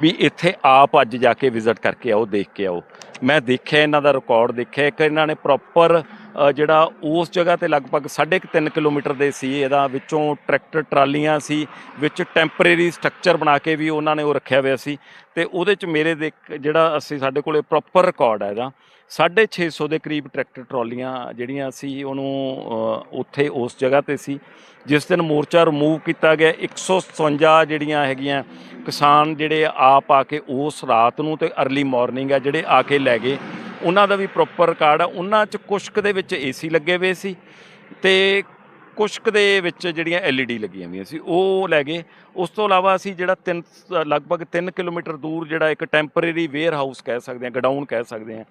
ਵੀ ਇੱਥੇ ਆਪ ਅੱਜ ਜਾ ਕੇ ਵਿਜ਼ਿਟ ਕਰਕੇ ਆਓ ਦੇਖ ਕੇ ਆਓ। ਮੈਂ ਦੇਖਿਆ ਇਹਨਾਂ ਦਾ ਰਿਕਾਰਡ ਦੇਖਿਆ। ਇੱਕ ਇਹਨਾਂ ਨੇ ਪ੍ਰੋਪਰ ਜਿਹੜਾ ਉਸ ਜਗ੍ਹਾ ਤੇ ਲਗਭਗ 3.5 ਕਿਲੋਮੀਟਰ ਦੇ ਸੀ। ਇਹਦਾ ਵਿੱਚੋਂ ਟਰੈਕਟਰ ਟਰਾਲੀਆਂ ਸੀ, ਵਿੱਚ ਟੈਂਪਰੇਰੀ ਸਟਰਕਚਰ ਬਣਾ ਕੇ ਵੀ ਉਹਨਾਂ ਨੇ ਉਹ ਰੱਖਿਆ ਹੋਇਆ ਸੀ। ਤੇ ਉਹਦੇ ਚ ਮੇਰੇ ਦੇ ਜਿਹੜਾ ਅਸੀਂ ਸਾਡੇ ਕੋਲੇ ਪ੍ਰੋਪਰ ਰਿਕਾਰਡ ਹੈ ਇਹਦਾ। 650 ਦੇ ਕਰੀਬ ਟਰੈਕਟਰ ਟਰਾਲੀਆਂ ਜਿਹੜੀਆਂ ਸੀ, ਉਹਨੂੰ ਉੱਥੇ ਉਸ ਜਗ੍ਹਾ ਤੇ ਸੀ। ਜਿਸ ਦਿਨ ਮੋਰਚਾ ਰਿਮੂਵ ਕੀਤਾ ਗਿਆ 157 ਜਿਹੜੀਆਂ ਹੈਗੀਆਂ ਕਿਸਾਨ ਜਿਹੜੇ ਆਪ ਆ ਕੇ ਉਸ ਰਾਤ ਨੂੰ ਤੇ ਅਰਲੀ ਮਾਰਨਿੰਗ ਆ, ਜਿਹੜੇ ਆ ਕੇ ਲੈ ਗਏ। ਉਹਨਾਂ ਦਾ ਵੀ ਪ੍ਰੋਪਰ ਰਿਕਾਰਡ ਆ। ਉਹਨਾਂ ਚ ਕੁਸ਼ਕ ਦੇ ਵਿੱਚ ਏਸੀ ਲੱਗੇ ਹੋਏ ਸੀ ਤੇ ਕੁਸ਼ਕ ਦੇ ਵਿੱਚ ਜਿਹੜੀਆਂ ਐਲਈਡੀ ਲੱਗੀਆਂ ਹੋਈਆਂ ਸੀ, ਉਹ ਲੈ ਗਏ। ਉਸ ਤੋਂ ਇਲਾਵਾ ਅਸੀਂ ਜਿਹੜਾ 3 ਲਗਭਗ 3 ਕਿਲੋਮੀਟਰ ਦੂਰ ਜਿਹੜਾ ਇੱਕ ਟੈਂਪਰੇਰੀ ਵੇਅਰ ਹਾਊਸ ਕਹਿ ਸਕਦੇ ਹਾਂ ਗਡਾਊਨ ਕਹਿ ਸਕਦੇ ਹਾਂ,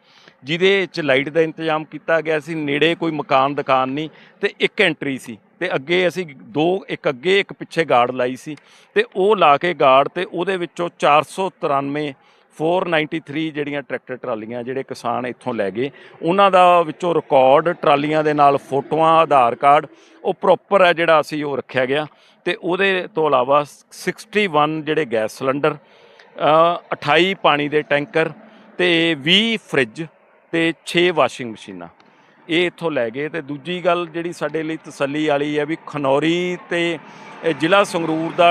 ਜਿਹਦੇ ਵਿੱਚ ਲਾਈਟ ਦਾ ਇੰਤਜ਼ਾਮ ਕੀਤਾ ਗਿਆ ਸੀ। ਨੇੜੇ ਕੋਈ ਮਕਾਨ, ਦੁਕਾਨ ਨਹੀਂ ਤੇ ਇੱਕ ਐਂਟਰੀ ਸੀ ਤੇ ਅੱਗੇ ਅਸੀਂ ਦੋ, ਇੱਕ ਅੱਗੇ, ਇੱਕ ਪਿੱਛੇ ਗਾਰਡ ਲਾਈ ਸੀ ਤੇ ਉਹ ਲਾ ਕੇ ਗਾਰਡ ਤੇ ਉਹਦੇ ਵਿੱਚੋਂ 493 493 ਜਿਹੜੀਆਂ ਟਰੈਕਟਰ ਟਰਾਲੀਆਂ ਜਿਹੜੇ ਕਿਸਾਨ ਇੱਥੋਂ ਲੈ ਗਏ ਉਹਨਾਂ ਦਾ ਵਿੱਚੋਂ ਰਿਕਾਰਡ ਟਰਾਲੀਆਂ ਦੇ ਨਾਲ ਫੋਟੋਆਂ ਆਧਾਰ ਕਾਰਡ ਉਹ ਪ੍ਰੋਪਰ ਹੈ ਜਿਹੜਾ ਅਸੀਂ ਉਹ ਰੱਖਿਆ ਗਿਆ ਤੇ ਉਹਦੇ ਤੋਂ ਇਲਾਵਾ 61 ਜਿਹੜੇ ਗੈਸ ਸਿਲੰਡਰ ਅ, 28 ਪਾਣੀ ਦੇ ਟੈਂਕਰ ਤੇ 20 ਫ੍ਰਿਜ ਤੇ 6 ਵਾਸ਼ਿੰਗ ਮਸ਼ੀਨਾਂ। ਇਹ ਇੱਥੋਂ ਲੈ ਗਏ ਤੇ ਦੂਜੀ ਗੱਲ ਜਿਹੜੀ ਸਾਡੇ ਲਈ ਤਸੱਲੀ ਵਾਲੀ ਹੈ ਵੀ ਖਨੌਰੀ ਤੇ ਜ਼ਿਲ੍ਹਾ ਸੰਗਰੂਰ ਦਾ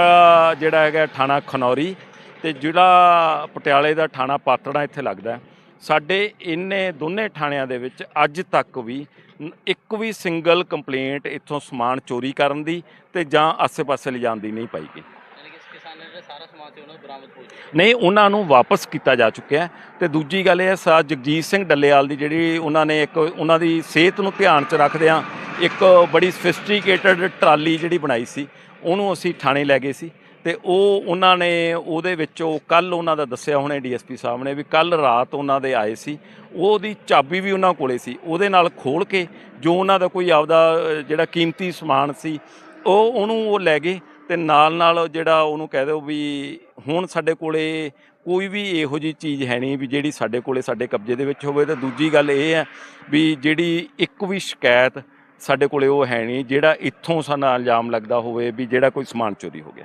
ਜਿਹੜਾ ਹੈਗਾ ਥਾਣਾ ਖਨੌਰੀ ਤੇ ਜ਼ਿਲ੍ਹਾ ਪਟਿਆਲੇ ਦਾ ਥਾਣਾ ਪਾਤੜਾ ਇੱਥੇ ਲੱਗਦਾ। ਸਾਡੇ ਇੰਨੇ ਦੋਨੇ ਥਾਣਿਆਂ ਦੇ ਵਿੱਚ ਅੱਜ ਤੱਕ ਵੀ ਇੱਕ ਵੀ ਸਿੰਗਲ ਕੰਪਲੇਂਟ ਇੱਥੋਂ ਸਮਾਨ ਚੋਰੀ ਕਰਨ ਦੀ ਤੇ ਜਾਂ ਆਸੇ-ਪਾਸੇ ਲਿਜਾਣ ਦੀ ਨਹੀਂ ਪਾਈ ਗਈ। ਜਿਹੜਾ ਨਹੀਂ ਉਹਨਾਂ ਨੂੰ ਵਾਪਸ ਕੀਤਾ ਜਾ ਚੁੱਕਿਆ ਤੇ ਦੂਜੀ ਗੱਲ ਇਹ ਹੈ ਸਾ ਜਗਜੀਤ ਸਿੰਘ ਡੱਲੇਵਾਲ ਦੀ ਜਿਹੜੀ ਉਹਨਾਂ ਨੇ ਇੱਕ ਉਹਨਾਂ ਦੀ ਸਿਹਤ ਨੂੰ ਧਿਆਨ 'ਚ ਰੱਖਦਿਆਂ ਇੱਕ ਬੜੀ ਸਫਿਸਟੀਕੇਟਡ ਟਰਾਲੀ ਜਿਹੜੀ ਬਣਾਈ ਸੀ ਉਹਨੂੰ ਅਸੀਂ ਥਾਣੇ ਲੈ ਗਏ ਸੀ। ਤੇ ਉਹ ਉਹਨਾਂ ਨੇ ਉਹਦੇ ਵਿੱਚੋਂ ਕੱਲ ਉਹਨਾਂ ਦਾ ਦੱਸਿਆ ਹੁਣੇ ਡੀਐਸਪੀ ਸਾਹਿਬ ਨੇ ਵੀ ਕੱਲ ਰਾਤ ਉਹਨਾਂ ਦੇ ਆਏ ਸੀ। ਉਹਦੀ ਚਾਬੀ ਵੀ ਉਹਨਾਂ ਕੋਲੇ ਸੀ। ਉਹਦੇ ਨਾਲ ਖੋਲ ਕੇ ਜੋ ਉਹਨਾਂ ਦਾ ਕੋਈ ਆਪਦਾ ਜਿਹੜਾ ਕੀਮਤੀ ਸਮਾਨ ਸੀ, ਉਹ ਉਹਨੂੰ ਉਹ ਲੈ ਗਏ ਤੇ ਨਾਲ ਨਾਲ ਜਿਹੜਾ ਉਹਨੂੰ ਕਹਿ ਦਿਓ ਵੀ ਹੁਣ ਸਾਡੇ ਕੋਲੇ ਕੋਈ ਵੀ ਇਹੋ ਜੀ ਚੀਜ਼ ਹੈ ਨਹੀਂ ਵੀ ਜਿਹੜੀ ਸਾਡੇ ਕੋਲੇ ਸਾਡੇ ਕਬਜ਼ੇ ਦੇ ਵਿੱਚ ਹੋਵੇ। ਤੇ ਦੂਜੀ ਗੱਲ ਇਹ ਹੈ ਵੀ ਜਿਹੜੀ ਇੱਕ ਵੀ ਸ਼ਿਕਾਇਤ ਸਾਡੇ ਕੋਲੇ ਉਹ ਹੈ ਨਹੀਂ, ਜਿਹੜਾ ਇੱਥੋਂ ਸਾਨੂੰ ਇਲਜ਼ਾਮ ਲੱਗਦਾ ਹੋਵੇ ਵੀ ਜਿਹੜਾ ਕੋਈ ਸਮਾਨ ਚੋਰੀ ਹੋ ਗਿਆ।